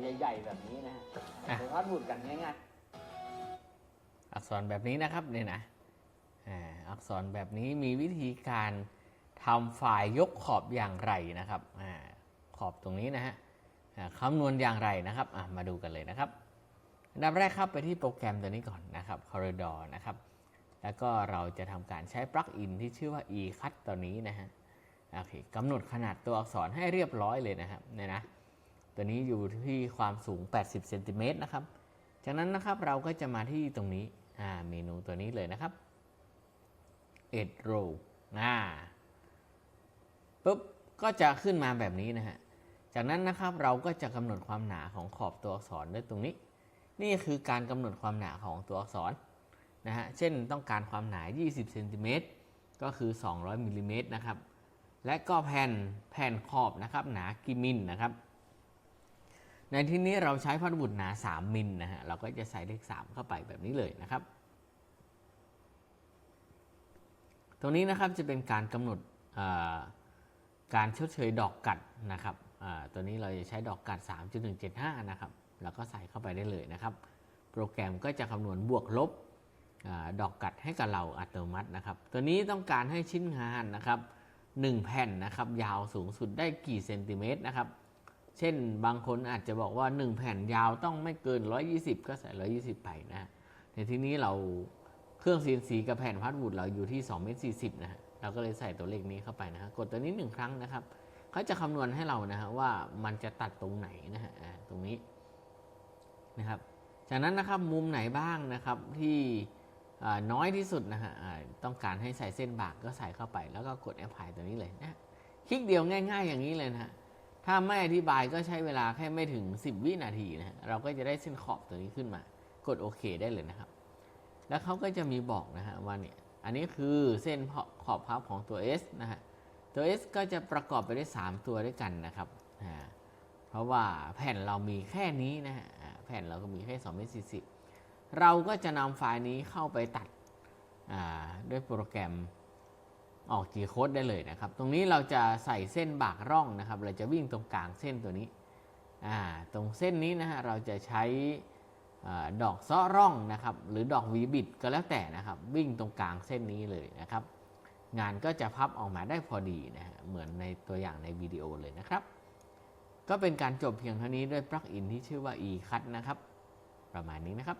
ใหญ่ ๆ แบบนี้นะฮะอะเป็นพัดบุตรกันง่ายอักษรแบบนี้นะครับเนี่ยนะอ่าอักษรแบบนี้มีวิธีการทำไฟล์ยกขอบอย่างไรนะครับอาขอบตรงนี้นะฮะอ่าคำนวณอย่างไรนะครับอะมาดูกันเลยนะครับอันดับแรกครับไปที่โปรแกรมตัวนี้ก่อนนะครับ Corridor นะครับ แล้วก็เราจะทำการใช้ปลั๊กอินที่ชื่อว่า eCut ตัวนี้นะฮะ โอเคกำหนดขนาดตัวอักษรให้เรียบร้อยเลยนะครับเนี่ยนะ ตัวนี้อยู่ที่ความสูง 80เซนติเมตรนะครับ จากนั้นนะครับเราก็จะมาที่ตรงนี้อ่าเมนูตัวนี้เลยนะครับ Edge Row อ่าปุ๊บก็จะขึ้นมาแบบนี้นะฮะ จากนั้นนะครับเราก็จะกำหนดความหนาของขอบตัวอักษรด้วยตรงนี้ นี่คือการกำหนดความหนาของตัวอักษรนะฮะ เช่นต้องการความหนา 20เซนติเมตรก็คือ 200มิลลิเมตรนะครับ และก็แผ่นแผ่นขอบนะครับหนากี่มิลนะครับ ในที่นี้เราใช้พัดบุตรหนา 3 มิลนะฮะ เราก็จะใส่เลข 3 เข้าไปแบบนี้เลยนะครับ ตรงนี้นะครับจะเป็นการกำหนดการชดเชยดอกกัดนะครับตัวนี้เราจะใช้ดอกกัด 3.175 นะครับ แล้วก็ใส่เข้าไปได้เลยนะครับ โปรแกรมก็จะคำนวณบวกลบอดอกกัดให้กับเราอัตโนมัตินะครับ ตัวนี้ต้องการให้ชิ้นงานนะครับ 1 แผ่นนะครับ ยาวสูงสุดได้กี่เซนติเมตรนะครับ เช่นบางคนอาจจะบอกว่า 1 แผ่นยาวต้องไม่เกิน 120 ก็ใส่ 120 ไปนะฮะในที่นี้เราเครื่อง CNC กับแผ่นพัดบุตรเราอยู่ที่2เมตร40นะฮะเราก็เลยใส่ตัวเลขนี้เข้าไปนะฮะกดตัวนี้ 1 ครั้งนะครับเขาจะคำนวณให้เรานะฮะว่ามันจะตัดตรงไหนนะฮะตรงนี้นะครับ จากนั้นนะครับมุมไหนบ้างนะครับที่น้อยที่สุดนะฮะต้องการให้ใส่เส้นบากก็ใส่เข้าไป แล้วก็กดแอปพลายตัวนี้เลยนะฮะคลิกเดียวง่าย ๆ อย่างนี้เลยนะฮะ ถ้าไม่อธิบายก็ใช้เวลาแค่ไม่ถึง 10 วินาทีนะเราก็จะได้เส้นขอบตัวนี้ขึ้นมา กดโอเคได้เลยนะครับ แล้วเขาก็จะมีบอกนะฮะว่าเนี่ยอันนี้คือเส้นขอบพับของตัว S นะฮะตัว S ก็จะประกอบไปด้วย3ตัวด้วยกันนะครับอ่าเพราะว่าแผ่นเรามีแค่นี้นะฮะแผ่นเราก็มีแค่2เมตร40 เราก็จะนำไฟล์นี้เข้าไปตัดด้วยโปรแกรม ออก G code ได้เลยนะครับ ตรงนี้เราจะใส่เส้นบากร่องนะครับ เราจะวิ่งตรงกลางเส้นตัวนี้อ่าตรงเส้นนี้นะฮะเราจะใช้ดอกซ้อร่องนะครับ หรือดอกวีบิดก็แล้วแต่นะครับ วิ่งตรงกลางเส้นนี้เลยนะครับ งานก็จะพับออกมาได้พอดีนะฮะเหมือนในตัวอย่างในวิดีโอเลยนะครับ ก็เป็นการจบเพียงเท่านี้ด้วยปลั๊กอินที่ชื่อว่า eCut นะครับ ประมาณนี้นะครับ